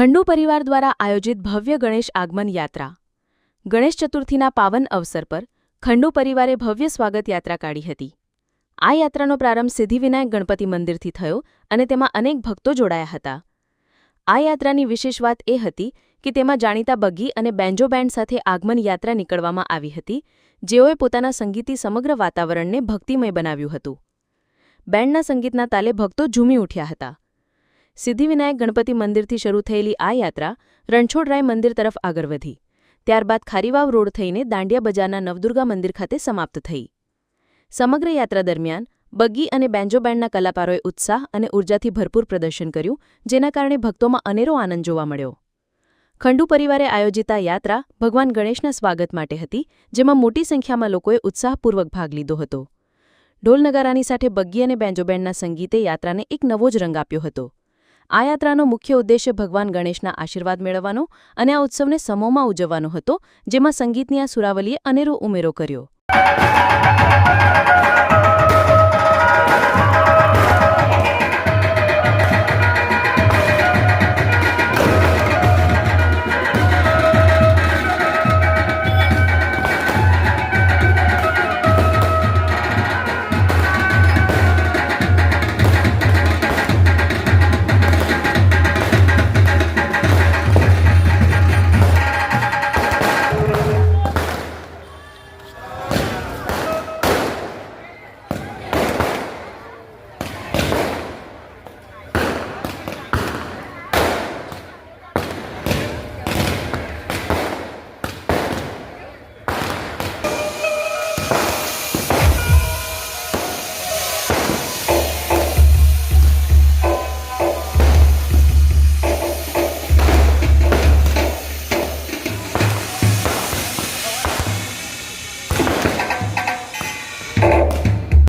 ખંડુ પરિવાર દ્વારા આયોજિત ભવ્ય ગણેશ આગમન યાત્રા. ગણેશ ચતુર્થીના પાવન અવસર પર ખંડુ પરિવારે ભવ્ય સ્વાગત યાત્રા કાઢી હતી. આ યાત્રાનો પ્રારંભ સિદ્ધિવિનાયક ગણપતિ મંદિરથી થયો અને તેમાં અનેક ભક્તો જોડાયા હતા. આ યાત્રાની વિશેષ વાત એ હતી કે તેમાં જાણીતા બગ્ગી અને બેન્જો બેન્ડ સાથે આગમન યાત્રા નીકળવામાં આવી હતી, જેઓએ પોતાના સંગીતી સમગ્ર વાતાવરણને ભક્તિમય બનાવ્યું હતું. બેન્ડના સંગીતના તાલે ભક્તો ઝૂમી ઉઠ્યા હતા. સિદ્ધિવિનાયક ગણપતિ મંદિરથી શરૂ થયેલી આ યાત્રા રણછોડરાય મંદિર તરફ આગળ વધી. ત્યારબાદ ખારીવાવ રોડ થઈને દાંડિયા બજારના નવદુર્ગા મંદિર ખાતે સમાપ્ત થઈ. સમગ્ર યાત્રા દરમિયાન બગ્ગી અને બેન્જો બેન્ડના કલાકારોએ ઉત્સાહ અને ઉર્જાથી ભરપૂર પ્રદર્શન કર્યું, જેના કારણે ભક્તોમાં અનેરો આનંદ જોવા મળ્યો. ખંડુ પરિવારે આયોજિત આ યાત્રા ભગવાન ગણેશના સ્વાગત માટે હતી, જેમાં મોટી સંખ્યામાં લોકોએ ઉત્સાહપૂર્વક ભાગ લીધો હતો. ઢોલ નગારાની સાથે બગ્ગી અને બેન્જો બેન્ડના સંગીતે યાત્રાને એક નવો જ રંગ આપ્યો હતો. આ યાત્રાનો મુખ્ય ઉદ્દેશ્ય ભગવાન ગણેશના આશીર્વાદ મેળવવાનો અને આ ઉત્સવને સમોમાં ઉજવવાનો હતો, જેમાં સંગીતની આ સુરાવલીએ અનેરો ઉમેરો કર્યો.